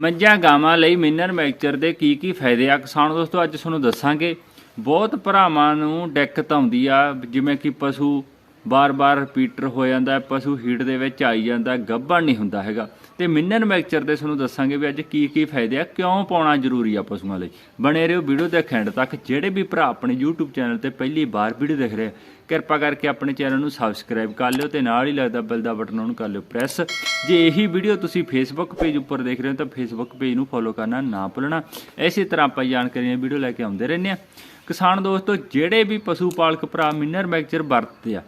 ਮੱਝਾਂ ਗਾਵਾਂ ਲਈ ਮਿਨਰ ਮੈਕਚਰ ਦੇ ਕੀ ਕੀ ਫਾਇਦੇ ਆ ਕਿਸਾਨ ਦੋਸਤੋ, ਅੱਜ ਤੁਹਾਨੂੰ ਦੱਸਾਂਗੇ। ਬਹੁਤ ਭਰਾਵਾਂ ਨੂੰ ਦਿੱਕਤ ਆਉਂਦੀ ਆ, ਜਿਵੇਂ ਕਿ ਪਸ਼ੂ ਬਾਰ-ਬਾਰ ਰਿਪੀਟਰ ਹੋ ਜਾਂਦਾ ਪਸ਼ੂ ਹੀਟ ਦੇ ਵਿੱਚ ਆਈ ਜਾਂਦਾ ਹੈ, ਗੱਭਣ ਨਹੀਂ ਹੁੰਦਾ ਹੈਗਾ। ਤੇ ਮਿਨਰ ਮੈਕਚਰ ਦੇ ਤੁਹਾਨੂੰ ਦੱਸਾਂਗੇ ਵੀ ਅੱਜ ਕੀ ਕੀ ਫਾਇਦੇ ਆ ਕਿਉਂ ਪਾਉਣਾ ਜ਼ਰੂਰੀ ਆ ਪਸ਼ੂਆਂ ਲਈ। ਬਣੇ ਰਹੋ ਵੀਡੀਓ ਦੇ ਐਂਡ ਤੱਕ ਜਿਹੜੇ ਵੀ ਭਰਾ ਆਪਣੇ YouTube ਚੈਨਲ ਤੇ ਪਹਿਲੀ ਵਾਰ ਵੀਡੀਓ ਦੇਖ ਰਹੇ ਆ, ਕਿਰਪਾ ਕਰਕੇ ਆਪਣੇ ਚੈਨਲ ਨੂੰ ਸਬਸਕ੍ਰਾਈਬ ਕਰ ਲਿਓ ਤੇ ਨਾਲ ਹੀ ਲੱਗਦਾ ਬੈਲ ਦਾ ਬਟਨ ਉਹਨੂੰ ਕਰ ਲਿਓ ਪ੍ਰੈਸ। ਜੇ ਇਹੀ ਵੀਡੀਓ ਤੁਸੀਂ ਫੇਸਬੁੱਕ ਪੇਜ ਉੱਪਰ ਦੇਖ ਰਹੇ ਹੋ ਤਾਂ ਫੇਸਬੁੱਕ ਪੇਜ ਨੂੰ ਫੋਲੋ ਕਰਨਾ ਨਾ ਭੁੱਲਣਾ। ਇਸੇ ਤਰ੍ਹਾਂ ਆਪਾਂ ਜਾਣਕਾਰੀਆਂ ਵੀਡੀਓ ਲੈ ਕੇ ਆਉਂਦੇ ਰਹਿੰਦੇ ਆ ਕਿਸਾਨ ਦੋਸਤੋ ਜਿਹੜੇ ਵੀ ਪਸ਼ੂ ਪਾਲਕ ਭਰਾ ਮਿਨਰ ਮੈਕਚਰ ਵਰਤਦੇ ਆ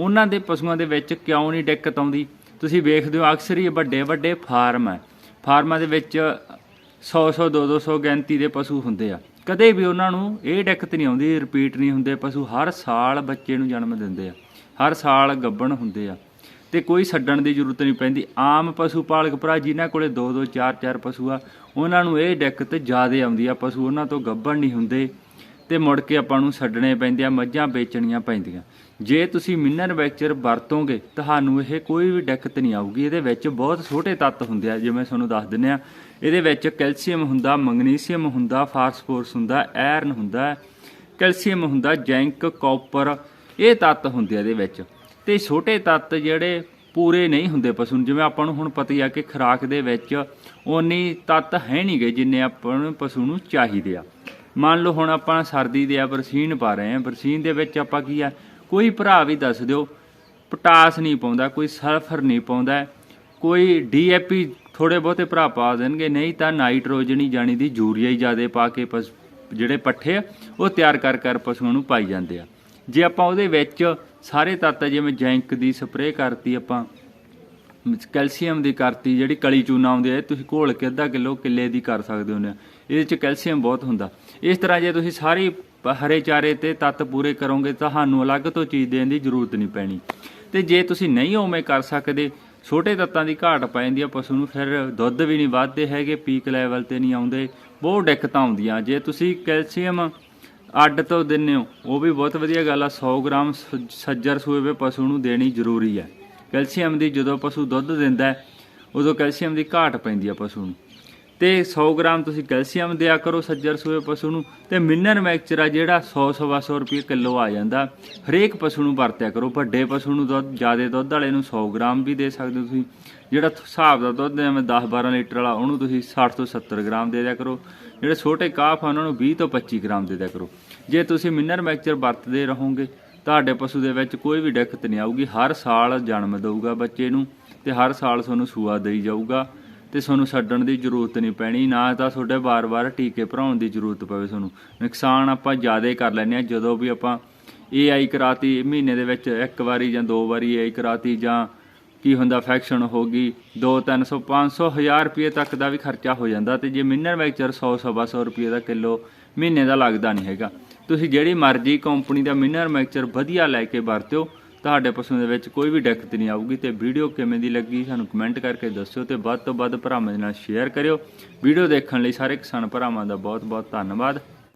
ਉਹਨਾਂ ਦੇ ਪਸ਼ੂਆਂ ਦੇ ਵਿੱਚ ਕਿਉਂ ਨਹੀਂ ਦਿੱਕਤ ਆਉਂਦੀ? ਤੁਸੀਂ ਵੇਖਦੇ ਹੋ, ਅਕਸਰ ਹੀ ਵੱਡੇ ਵੱਡੇ ਫਾਰਮ ਹੈ। ਫਾਰਮਾਂ ਦੇ ਵਿੱਚ 100 100 200 200 ਗਿਣਤੀ ਦੇ ਪਸ਼ੂ ਹੁੰਦੇ ਆ। ਕਦੇ ਵੀ ਉਹਨਾਂ ਨੂੰ ਇਹ ਦਿੱਕਤ ਨਹੀਂ ਆਉਂਦੀ ਰਿਪੀਟ ਨਹੀਂ ਹੁੰਦੇ ਪਸ਼ੂ। ਹਰ ਸਾਲ ਬੱਚੇ ਨੂੰ ਜਨਮ ਦਿੰਦੇ ਆ। ਹਰ ਸਾਲ ਗੱਭਣ ਹੁੰਦੇ ਆ। ਤੇ ਕੋਈ ਛੱਡਣ ਦੀ ਜ਼ਰੂਰਤ ਨਹੀਂ ਪੈਂਦੀ। ਆਮ ਪਸ਼ੂ ਪਾਲਕ ਭਰਾ ਜਿਨ੍ਹਾਂ ਕੋਲੇ 2 2 4 4 ਪਸ਼ੂ ਆ, ਉਹਨਾਂ ਨੂੰ ਇਹ ਦਿੱਕਤ ਜ਼ਿਆਦਾ ਆਉਂਦੀ ਆ। ਪਸ਼ੂ ਉਹਨਾਂ ਤੋਂ ਗੱਭਣ ਨਹੀਂ ਹੁੰਦੇ। ਤੇ ਮੁੜ ਕੇ ਆਪਾਂ ਨੂੰ ਛੱਡਣੇ ਪੈਂਦੇ ਆ ਮੱਝਾਂ ਵੇਚਣੀਆਂ ਪੈਂਦੀਆਂ। ਜੇ ਤੁਸੀਂ ਮਿਨਰ ਵੈਕਚਰ ਵਰਤੋਗੇ, ਤੁਹਾਨੂੰ ਇਹ ਕੋਈ ਵੀ ਦਿੱਕਤ ਨਹੀਂ ਆਊਗੀ। ਇਹਦੇ ਵਿੱਚ ਬਹੁਤ ਛੋਟੇ ਤੱਤ ਹੁੰਦੇ ਆ, ਜਿਵੇਂ ਤੁਹਾਨੂੰ ਦੱਸ ਦਿੰਨੇ ਆ। ਇਹਦੇ ਵਿੱਚ ਕੈਲਸ਼ੀਅਮ ਹੁੰਦਾ, ਮੈਗਨੀਸੀਅਮ ਹੁੰਦਾ, ਫਾਸਫੋਰਸ ਹੁੰਦਾ ਆਇਰਨ ਹੁੰਦਾ, ਕੈਲਸ਼ੀਅਮ ਹੁੰਦਾ, ਜ਼ਿੰਕ, ਕਾਪਰ, ਇਹ ਤੱਤ ਹੁੰਦੇ ਆ ਇਹਦੇ ਵਿੱਚ। ਤੇ ਛੋਟੇ ਤੱਤ ਜਿਹੜੇ ਪੂਰੇ ਨਹੀਂ ਹੁੰਦੇ ਪਸ਼ੂ ਨੂੰ, ਜਿਵੇਂ ਆਪਾਂ ਨੂੰ ਹੁਣ ਪਤਾ ਹੀ ਆ ਕਿ ਖੁਰਾਕ ਦੇ ਵਿੱਚ ਓਨੀ ਤੱਤ ਹੈ ਨਹੀਂਗੇ ਜਿੰਨੇ ਆਪਾਂ ਨੂੰ ਪਸ਼ੂ ਨੂੰ ਚਾਹੀਦੇ ਆ। ਮੰਨ ਲਓ ਹੁਣ ਆਪਾਂ ਸਰਦੀ ਦੇ ਆ, ਬਰਸੀਨ ਪਾ ਰਹੇ ਆ ਬਰਸੀਨ ਦੇ ਵਿੱਚ ਆਪਾਂ ਕੀ ਆ, ਕੋਈ ਭਰਾ ਵੀ ਦੱਸ ਦਿਓ, ਪੋਟਾਸ ਨਹੀਂ ਪਾਉਂਦਾ, ਕੋਈ ਸਲਫਰ ਨਹੀਂ ਪਾਉਂਦਾ, ਕੋਈ ਡੀਏਪੀ ਥੋੜੇ ਬਹੁਤੇ ਭਰਾ ਪਾ ਦੇਣਗੇ, ਨਹੀਂ ਤਾਂ ਨਾਈਟ੍ਰੋਜਨ ਹੀ ਜਾਣੀ ਦੀ ਯੂਰੀਆ ਹੀ ਜ਼ਿਆਦਾ ਪਾ ਕੇ ਪਸ, ਜਿਹੜੇ ਪੱਠੇ ਆ, ਉਹ ਤਿਆਰ ਕਰ ਕਰ ਪਸ਼ੂਆਂ ਨੂੰ ਪਾਈ ਜਾਂਦੇ ਆ। ਜੇ ਆਪਾਂ ਉਹਦੇ ਵਿੱਚ ਸਾਰੇ ਤੱਤ, ਜਿਵੇਂ ਜੈਂਕ ਦੀ ਸਪਰੇਅ ਕਰਤੀ ਆਪਾਂ ਕੈਲਸ਼ੀਅਮ ਦੀ ਕਰਤੀ ਜਿਹੜੀ ਕਲੀ ਚੂਨਾ ਆਉਂਦੀ ਹੈ ਤੁਸੀਂ ਘੋਲ ਕੇ ਅੱਧਾ ਕਿਲੋ ਕਿੱਲੇ ਦੀ ਕਰ ਸਕਦੇ ਹੋ। ਨੇ ਇਹਦੇ ਚ ਕੈਲਸ਼ੀਅਮ ਬਹੁਤ ਹੁੰਦਾ। ਇਸ ਤਰ੍ਹਾਂ ਜੇ ਤੁਸੀਂ ਸਾਰੀ ਹਰੇ ਚਾਰੇ ਤੇ ਤੱਤ ਪੂਰੇ ਕਰੋਗੇ ਤਾਂ ਤੁਹਾਨੂੰ ਅਲੱਗ ਤੋਂ ਚੀਜ਼ ਦੇਣ ਦੀ ਜ਼ਰੂਰਤ ਨਹੀਂ ਪੈਣੀ। ਤੇ ਜੇ ਤੁਸੀਂ ਨਹੀਂ ਉਵੇਂ ਕਰ ਸਕਦੇ, ਛੋਟੇ ਤੱਤਾਂ ਦੀ ਘਾਟ ਪੈ ਜਾਂਦੀ ਆ ਪਸ਼ੂ ਨੂੰ, ਫਿਰ ਦੁੱਧ ਵੀ ਨਹੀਂ ਵੱਧਦੇ ਹੈਗੇ, ਪੀਕ ਲੈਵਲ ਤੇ ਨਹੀਂ ਆਉਂਦੇ, ਬਹੁਤ ਦਿੱਕਤਾਂ ਆਉਂਦੀਆਂ। ਜੇ ਤੁਸੀਂ ਕੈਲਸ਼ੀਅਮ ਅੱਡ ਤੋਂ ਦਿੰਦੇ ਹੋ, ਉਹ ਵੀ ਬਹੁਤ ਵਧੀਆ ਗੱਲ ਆ 100 ਗ੍ਰਾਮ ਸ- ਸੱਜਰ ਸੂਏ ਵੇ ਪਸ਼ੂ ਨੂੰ ਦੇਣੀ ਜ਼ਰੂਰੀ ਹੈ ਕੈਲਸ਼ੀਅਮ ਦੀ ਜਦੋਂ ਪਸ਼ੂ ਦੁੱਧ ਦਿੰਦਾ ਉਦੋਂ ਕੈਲਸ਼ੀਅਮ ਦੀ ਘਾਟ ਪੈਂਦੀ ਆ ਪਸ਼ੂ ਨੂੰ। ਤੇ 100 ਗ੍ਰਾਮ ਤੁਸੀਂ ਕੈਲਸ਼ੀਅਮ ਦਿਆ ਕਰੋ ਸੱਜਰ ਸੂਏ ਪਸ਼ੂ ਨੂੰ, ਤੇ ਮਿਨਰ ਮੈਕਚਰ ਆ ਜਿਹੜਾ 100 ਸਵਾ 100 ਰੁਪਏ ਕਿਲੋ ਆ ਜਾਂਦਾ। ਹਰੇਕ ਪਸ਼ੂ ਨੂੰ ਵਰਤਿਆ ਕਰੋ, ਵੱਡੇ ਪਸ਼ੂ ਨੂੰ ਦੁੱਧ, ਜ਼ਿਆਦਾ ਦੁੱਧ ਵਾਲੇ ਨੂੰ 100 ਗ੍ਰਾਮ ਵੀ ਦੇ ਸਕਦੇ ਹੋ ਤੁਸੀਂ। ਜਿਹੜਾ ਹਿਸਾਬ ਦਾ ਦੁੱਧ ਜਿਵੇਂ 10 12 ਲੀਟਰ ਵਾਲਾ, ਉਹਨੂੰ ਤੁਸੀਂ 60 ਤੋਂ 70 ਗ੍ਰਾਮ ਦੇ ਦਿਆ ਕਰੋ। ਜਿਹੜੇ ਛੋਟੇ ਕਾਫ ਆ ਉਹਨਾਂ ਨੂੰ 20 ਤੋਂ 25 ਗ੍ਰਾਮ ਦੇ ਦਿਆ ਕਰੋ। ਜੇ ਤੁਸੀਂ ਮਿਨਰ ਮੈਕਚਰ ਵਰਤਦੇ ਰਹੋਗੇ ਤੁਹਾਡੇ ਪਸ਼ੂ ਦੇ ਵਿੱਚ ਕੋਈ ਵੀ ਦਿੱਕਤ ਨਹੀਂ ਆਊਗੀ। ਹਰ ਸਾਲ ਜਨਮ ਦਊਗਾ ਬੱਚੇ ਨੂੰ ਤੇ ਹਰ ਸਾਲ ਤੁਹਾਨੂੰ ਸੂਆ ਦੇਈ ਜਾਊਗਾ ਤੇ ਤੁਹਾਨੂੰ ਛੱਡਣ ਦੀ ਜ਼ਰੂਰਤ ਨਹੀਂ ਪੈਣੀ। ਨਾ ਤਾਂ ਤੁਹਾਡੇ ਵਾਰ-ਵਾਰ ਟੀਕੇ ਭਰਾਉਣ ਦੀ ਜ਼ਰੂਰਤ ਪਵੇ ਤੁਹਾਨੂੰ। ਨੁਕਸਾਨ ਆਪਾਂ ਜ਼ਿਆਦਾ ਕਰ ਲੈਂਦੇ ਆ ਜਦੋਂ ਵੀ ਆਪਾਂ ਏਆਈ ਕਰਾਤੀ, ਮਹੀਨੇ ਦੇ ਵਿੱਚ ਇੱਕ ਵਾਰੀ ਜਾਂ ਦੋ ਵਾਰੀ ਏਆਈ ਕਰਾਤੀ ਜਾਂ ਕੀ ਹੁੰਦਾ ਫੈਕਸ਼ਨ ਹੋ ਗਈ 2 300 500 1000 ਰੁਪਏ ਤੱਕ ਦਾ ਵੀ ਖਰਚਾ ਹੋ ਜਾਂਦਾ ਤੇ ਜੇ ਮਿਨਰ ਵੈਕਚਰ 100 ਸਵਾ 100 ਰੁਪਏ ਦਾ ਕਿਲੋ ਮਹੀਨੇ ਦਾ ਲੱਗਦਾ ਨਹੀਂ ਹੈਗਾ। ਤੁਸੀਂ ਜਿਹੜੀ ਮਰਜ਼ੀ ਕੰਪਨੀ ਦਾ ਮਿਨਰ ਮੈਕਚਰ ਵਧੀਆ ਲੈ ਕੇ ਵਰਤਿਓ, ਤੁਹਾਡੇ ਪਸ਼ੂ ਦੇ ਵਿੱਚ ਕੋਈ ਵੀ ਦਿੱਕਤ ਨਹੀਂ ਆਊਗੀ ਤੇ ਵੀਡੀਓ ਕਿਵੇਂ ਦੀ ਲੱਗੀ ਸਾਨੂੰ ਕਮੈਂਟ ਕਰਕੇ ਦੱਸਿਓ ਤੇ ਵੱਧ ਤੋਂ ਵੱਧ ਭਰਾਵਾਂ ਦੇ ਨਾਲ ਸ਼ੇਅਰ ਕਰਿਓ। ਵੀਡੀਓ ਦੇਖਣ ਲਈ ਸਾਰੇ ਕਿਸਾਨ ਭਰਾਵਾਂ ਦਾ ਬਹੁਤ ਬਹੁਤ ਧੰਨਵਾਦ।